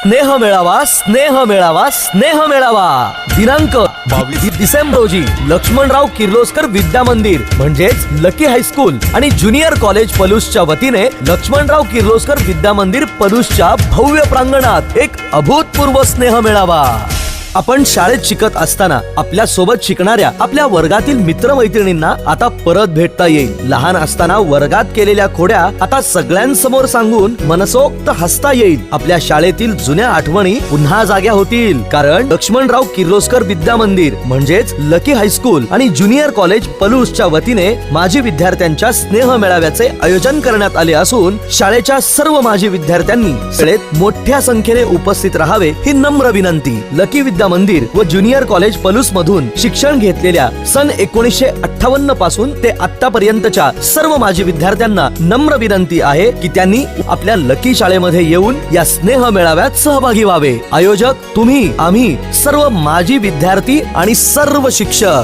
स्नेह मेळावा स्नेह मेळावा स्नेह मेळावा. दिनांक बावीस डिसेंबर रोजी लक्ष्मणराव किर्लोस्कर विद्या मंदिर म्हणजेच लकी हायस्कूल आणि ज्युनियर कॉलेज पलूसच्या वतीने लक्ष्मणराव किर्लोस्कर विद्या मंदिर पलूसच्या भव्य प्रांगणात एक अभूतपूर्व स्नेह मेळावा. आपण शाळेत शिकत असताना आपल्यासोबत शिकणाऱ्या आपल्या वर्गातील मित्रमैत्रिणींना आता परत भेटता येईल. लहान असताना वर्गात केलेल्या खोड्या आता सगळ्यांसमोर सांगून मनसोक्त हसता येईल. आपल्या शाळेतील जुन्या आठवणी पुन्हा जाग्या होतील. कारण लक्ष्मणराव किर्लोस्कर विद्या मंदिर म्हणजेच लकी हायस्कूल आणि ज्युनियर कॉलेज पलूसच्या वतीने माजी विद्यार्थ्यांच्या स्नेह मेळाव्याचे आयोजन करण्यात आले असून शाळेच्या सर्व माजी विद्यार्थ्यांनी शाळेत मोठ्या संख्येने उपस्थित राहावे ही नम्र विनंती. लकी विद्या मंदिर व ज्युनियर कॉलेज पलूस मधून शिक्षण घेतलेल्या सन एकोणीसशे अठ्ठावन्नपासून ते आतापर्यंतच्या सर्व माजी विद्यार्थ्यांना नम्र विनंती आहे की त्यांनी आपल्या लकी शाळेमध्ये येऊन या स्नेह मेळाव्यात सहभागी व्हावे. आयोजक तुम्ही आम्ही सर्व माजी विद्यार्थी आणि सर्व शिक्षक.